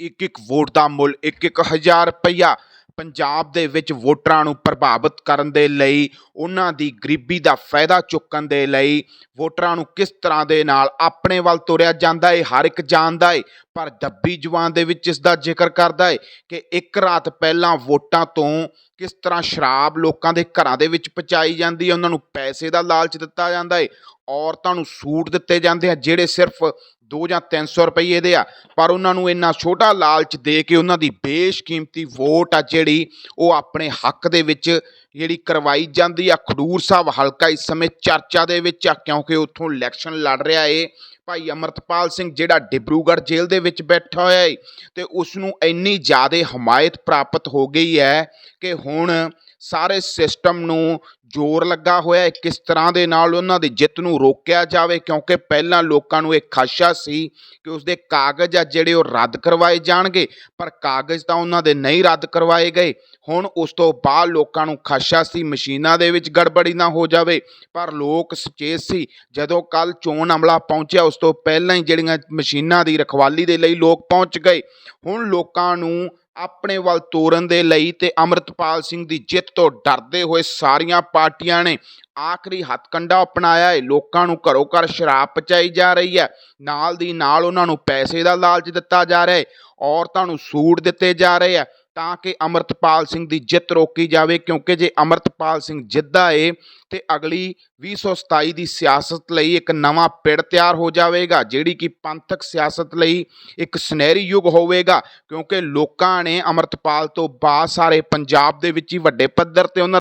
ਇੱਕ ਇੱਕ ਵੋਟ ਦਾ ਮੁੱਲ ਇੱਕ ਇੱਕ ਹਜ਼ਾਰ ਰੁਪਈਆ ਪੰਜਾਬ ਦੇ ਵਿੱਚ ਵੋਟਰਾਂ ਨੂੰ ਪ੍ਰਭਾਵਿਤ ਕਰਨ ਦੇ ਲਈ, ਉਹਨਾਂ ਦੀ ਗਰੀਬੀ ਦਾ ਫਾਇਦਾ ਚੁੱਕਣ ਦੇ ਲਈ ਵੋਟਰਾਂ ਨੂੰ ਕਿਸ ਤਰ੍ਹਾਂ ਦੇ ਨਾਲ ਆਪਣੇ ਵੱਲ ਤੁਰਿਆ ਜਾਂਦਾ ਹੈ ਹਰ ਇੱਕ ਜਾਣਦਾ ਹੈ ਪਰ ਦੱਬੀ ਜਵਾਨ ਦੇ ਵਿੱਚ ਇਸ ਦਾ ਜ਼ਿਕਰ ਕਰਦਾ ਹੈ ਕਿ ਇੱਕ ਰਾਤ ਪਹਿਲਾਂ ਵੋਟਾਂ ਤੋਂ ਕਿਸ ਤਰ੍ਹਾਂ ਸ਼ਰਾਬ ਲੋਕਾਂ ਦੇ ਘਰਾਂ ਦੇ ਵਿੱਚ ਪਹੁੰਚਾਈ ਜਾਂਦੀ ਹੈ ਉਹਨਾਂ ਨੂੰ ਪੈਸੇ ਦਾ ਲਾਲਚ ਦਿੱਤਾ ਜਾਂਦਾ ਹੈ ਔਰਤਾਂ ਨੂੰ ਸੂਟ ਦਿੱਤੇ ਜਾਂਦੇ ਆ, ਜਿਹੜੇ ਸਿਰਫ 2 ਜਾਂ 300 ਰੁਪਏ ਦੇ ਆ, ਪਰ ਉਹਨਾਂ ਨੂੰ ਇੰਨਾ ਛੋਟਾ ਲਾਲਚ ਦੇ ਕੇ ਉਹਨਾਂ ਦੀ ਬੇਸ਼ਕੀਮਤੀ ਵੋਟ ਆ ਜਿਹੜੀ, ਉਹ ਆਪਣੇ ਹੱਕ ਦੇ ਵਿੱਚ ਜਿਹੜੀ ਕਰਵਾਈ ਜਾਂਦੀ ਆ। ਖਡੂਰ ਸਾਹਿਬ ਹਲਕਾ ਇਸ ਸਮੇਂ ਚਰਚਾ ਦੇ ਵਿੱਚ ਆ, ਕਿਉਂਕਿ ਉੱਥੋਂ ਇਲੈਕਸ਼ਨ ਲੜ ਰਿਹਾ ਏ। ਭਾਈ ਅਮਰਤਪਾਲ ਸਿੰਘ ਜਿਹੜਾ ਡਿਬਰੂਗੜ੍ਹ ਜੇਲ੍ਹ ਦੇ ਵਿੱਚ ਬੈਠਾ ਹੋਇਆ ਏ, ਤੇ ਉਸ ਨੂੰ ਇੰਨੀ ਜ਼ਿਆਦਾ ਹਮਾਇਤ ਪ੍ਰਾਪਤ ਹੋ ਗਈ ਹੈ ਕਿ ਹੁਣ ਸਾਰੇ ਸਿਸਟਮ ਨੂੰ ਜ਼ੋਰ ਲੱਗਾ ਹੋਇਆ ਹੈ ਕਿਸ ਤਰ੍ਹਾਂ ਦੇ ਨਾਲ ਉਹਨਾਂ ਦੀ ਜਿੱਤ ਨੂੰ ਰੋਕਿਆ ਜਾਵੇ, ਕਿਉਂਕਿ ਪਹਿਲਾਂ ਲੋਕਾਂ ਨੂੰ ਇਹ ਖਾਸ਼ਾ ਸੀ ਕਿ ਉਸਦੇ ਕਾਗਜ਼ ਆ ਜਿਹੜੇ ਉਹ ਰੱਦ ਕਰਵਾਏ ਜਾਣਗੇ, ਪਰ ਕਾਗਜ਼ ਤਾਂ ਉਹਨਾਂ ਦੇ ਨਹੀਂ ਰੱਦ ਕਰਵਾਏ ਗਏ। ਹੁਣ ਉਸ ਤੋਂ ਬਾਅਦ ਲੋਕਾਂ ਨੂੰ ਖਾਸ਼ਾ ਸੀ, ਮਸ਼ੀਨਾਂ ਦੇ ਵਿੱਚ ਗੜਬੜੀ ਨਾ ਹੋ ਜਾਵੇ, ਪਰ ਲੋਕ ਸੁਚੇਤ ਸੀ, ਜਦੋਂ ਕੱਲ ਚੋਣ ਅਮਲਾ ਪਹੁੰਚਿਆ ਉਸ ਤੋਂ ਪਹਿਲਾਂ ਹੀ ਜਿਹੜੀਆਂ ਮਸ਼ੀਨਾਂ ਦੀ ਰਖਵਾਲੀ ਦੇ ਲਈ ਲੋਕ ਪਹੁੰਚ ਗਏ। ਹੁਣ ਲੋਕਾਂ ਨੂੰ ਆਪਣੇ ਵੱਲ ਤੋਰਨ ਦੇ ਲਈ ਤੇ ਅਮਰਤਪਾਲ ਸਿੰਘ ਦੀ ਜਿੱਤ ਤੋਂ ਡਰਦੇ ਹੋਏ ਸਾਰੀਆਂ ਪਾਰਟੀਆਂ ਨੇ ਆਖਰੀ ਹੱਥਕੰਡਾ ਅਪਣਾਇਆ ਹੈ ਲੋਕਾਂ ਨੂੰ ਘਰੋਂ ਘਰ ਸ਼ਰਾਬ ਪਚਾਈ ਜਾ ਰਹੀ ਹੈ। ਨਾਲ ਦੀ ਨਾਲ ਉਹਨਾਂ ਨੂੰ ਪੈਸੇ ਦਾ ਲਾਲਚ ਦਿੱਤਾ ਜਾ ਰਿਹਾ ਹੈ ਔਰਤਾਂ ਨੂੰ ਸੂਟ ਦਿੱਤੇ ਜਾ ਰਹੇ ਆ। ਤਾਂ ਕਿ ਅਮਰਤਪਾਲ ਸਿੰਘ ਦੀ ਜਿੱਤ ਰੋਕੀ ਜਾਵੇ, ਕਿਉਂਕਿ ਜੇ ਅਮਰਤਪਾਲ ਸਿੰਘ ਜਿੱਤਦਾ ਏ, ਤੇ ਅਗਲੀ 2027 ਦੀ ਸਿਆਸਤ ਲਈ ਇੱਕ ਨਵਾਂ ਪਿੜ ਤਿਆਰ ਹੋ ਜਾਵੇਗਾ, ਜਿਹੜੀ ਕਿ ਪੰਥਕ ਸਿਆਸਤ ਲਈ ਇੱਕ ਸੁਨਹਿਰੀ ਯੁੱਗ ਹੋਵੇਗਾ, ਕਿਉਂਕਿ ਲੋਕਾਂ ਨੇ ਅਮਰਤਪਾਲ ਤੋਂ ਬਾਅਦ ਸਾਰੇ ਪੰਜਾਬ ਦੇ ਵਿੱਚ ਹੀ ਵੱਡੇ ਪੱਧਰ ਤੇ ਉਹਨਾਂ